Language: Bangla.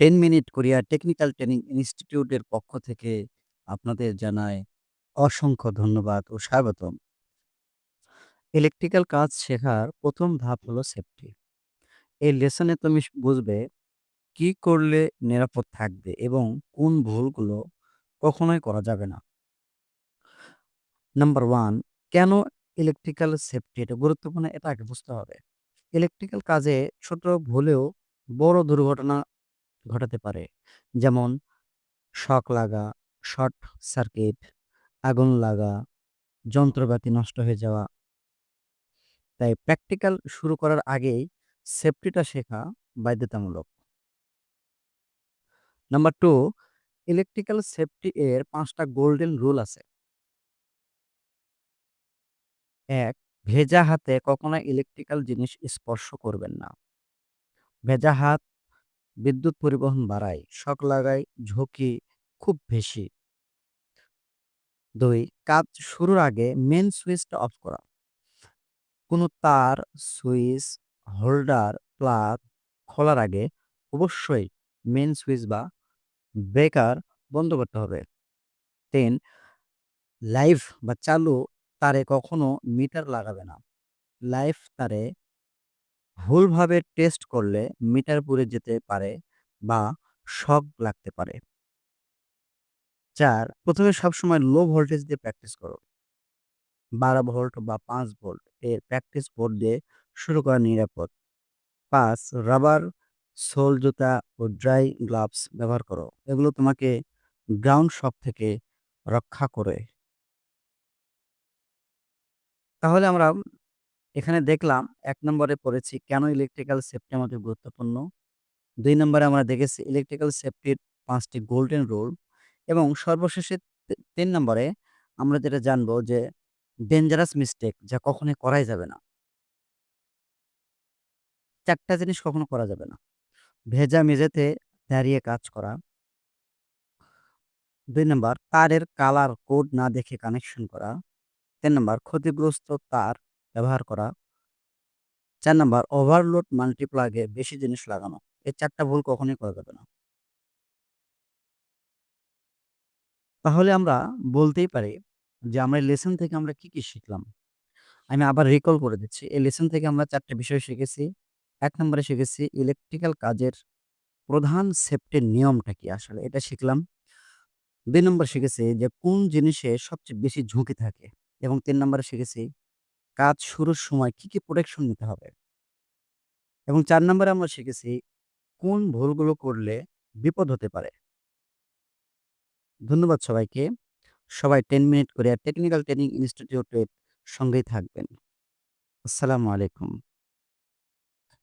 10 মিনিট কোরিয়া টেকনিক্যাল ট্রেনিং ইনস্টিটিউটের পক্ষ থেকে আপনাদের জানায় অসংখ্য ধন্যবাদ ও স্বাগতম। ইলেকট্রিক্যাল কাজ শেখার প্রথম ধাপ হলো সেফটি। এই লেসনে তুমি বুঝবে কি করলে নিরাপদ থাকবে এবং কোন ভুলগুলো কখনোই করা যাবে না। নাম্বার ওয়ান, কেন ইলেকট্রিক্যাল সেফটি এটা গুরুত্বপূর্ণ এটা আগে বুঝতে হবে। ইলেকট্রিক্যাল কাজে ছোট ভুলেও বড় দুর্ঘটনা ঘটাতে পারে। যেমন শক লাগা, শর্ট সার্কিট, আগুন লাগা, যন্ত্রপাতি নষ্ট হয়ে যাওয়া। তাই প্র্যাকটিক্যাল শুরু করার আগেই সেফটিটা শেখা বাধ্যতামূলক। নাম্বার টু ইলেকট্রিক্যাল সেফটি এর পাঁচটা গোল্ডেন রুল আছে। এক ভেজা হাতে কখনো ইলেকট্রিক্যাল জিনিস স্পর্শ করবেন না। ভেজা হাত বিদ্যুৎ পরিবহন বাড়ায়, শক লাগায়, ঝুঁকি খুব বেশি। দুই কাজ শুরুর আগে মেইন সুইচটা অফ করা। কোনো তার, সুইচ, হোল্ডার, প্লাগ খোলার আগে অবশ্যই মেইন সুইচ বা ব্রেকার বন্ধ করতে হবে। ৩ লাইভ বা চালু তারে কখনো মিটার লাগাবে না। লাইভ তারে ভুলভাবে টেস্ট করলে মিটার পুড়ে যেতে পারে বা শক লাগতে পারে। চার, প্রথমে সবসময় লো ভোল্টেজ দিয়ে প্র্যাকটিস করো। ১২ ভোল্ট বা পাঁচ ভোল্ট এর প্র্যাকটিস বোর্ড দিয়ে শুরু করা নিরাপদ। পাঁচ, রাবার, সোল জুতা ও ড্রাই গ্লাভস ব্যবহার করো। এগুলো তোমাকে গ্রাউন্ড শক থেকে রক্ষা করে। তাহলে আমরা এখানে দেখলাম এক নম্বরে পড়েছি, কেন ইলেকট্রিক্যাল সেফটি আমাদের গুরুত্বপূর্ণ। দুই নম্বরে আমরা দেখেছি ইলেকট্রিক্যাল সেফটির পাঁচটি গোল্ডেন রুল এবং সর্বশেষে তিন নম্বরে আমরা যেটা জানব যে ডেঞ্জারাস মিস্টেক যা কখনোই করাই যাবে না। চারটা জিনিস কখনো করা যাবে না। ভেজা মেঝেতে দাঁড়িয়ে কাজ করা। দুই নাম্বার তারের কালার কোড না দেখে কানেকশন করা। তিন নাম্বার ক্ষতিগ্রস্ত তার ব্যবহার করা। চার নাম্বার ওভারলোড মাল্টিপ্লাগে বেশি জিনিস লাগানো। এই ৪ টা ভুল কখনোই করা যাবে না। তাহলে আমরা বলতেই পারি যে আমরা লেসন থেকে আমরা কি, কি শিখলাম? আমি আবার রিকল করে দিচ্ছি। এই লেসন থেকে আমরা ৪ টা বিষয় শিখেছি। এক নম্বরে শিখেছি ইলেকট্রিক্যাল কাজের প্রধান সেফটির নিয়মটা কি আসলে এটা শিখলাম। দুই নম্বর শিখেছি যে কোন জিনিসে সবচেয়ে বেশি ঝুঁকি থাকে এবং তিন নম্বরে শিখেছি কাজ শুরুর সময় কি, কি প্রোটেকশন নিতে হবে। এবং চার নম্বরে আমরা শিখেছি কোন ভুলগুলো করলে বিপদ হতে পারে। ধন্যবাদ সবাইকে। সবাই টেন মিনিট করে টেকনিক্যাল ট্রেনিং ইনস্টিটিউটের সঙ্গেই থাকবেন। আসসালামু আলাইকুম।